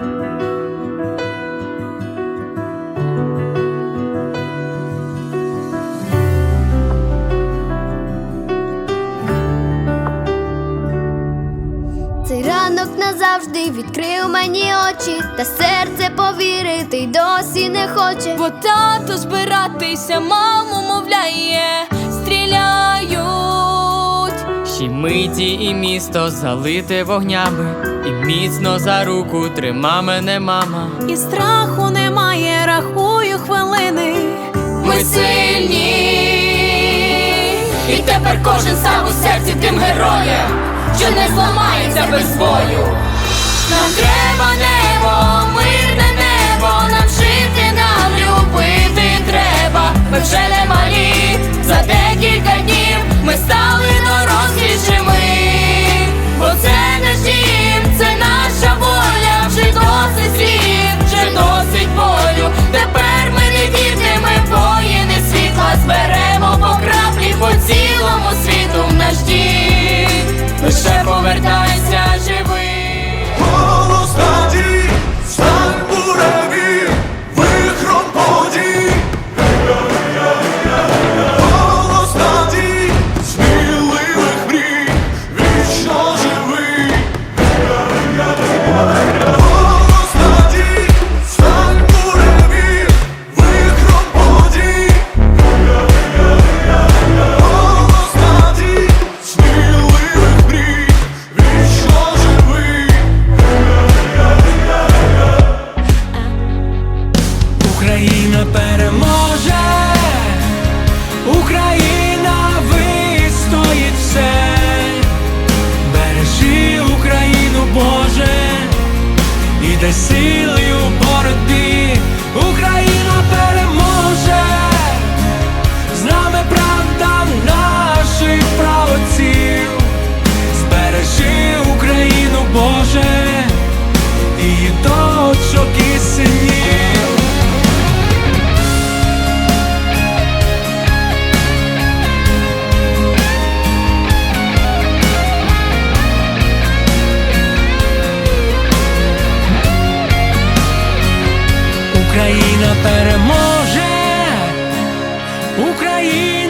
Цей ранок назавжди відкрив мені очі, та серце повірити й досі не хоче. Бо тато збиратися, маму мовляє, стріляють. Ще миті і місто залите вогнями, і міцно за руку трима мене мама. І страху немає, рахую хвилини. Ми сильні, і тепер кожен став у серці тим героєм, що не зламається без бою. Нам треба небо, Roberta. Україна переможе, Україна вистоїть все, бережи Україну, Боже, і дай Україна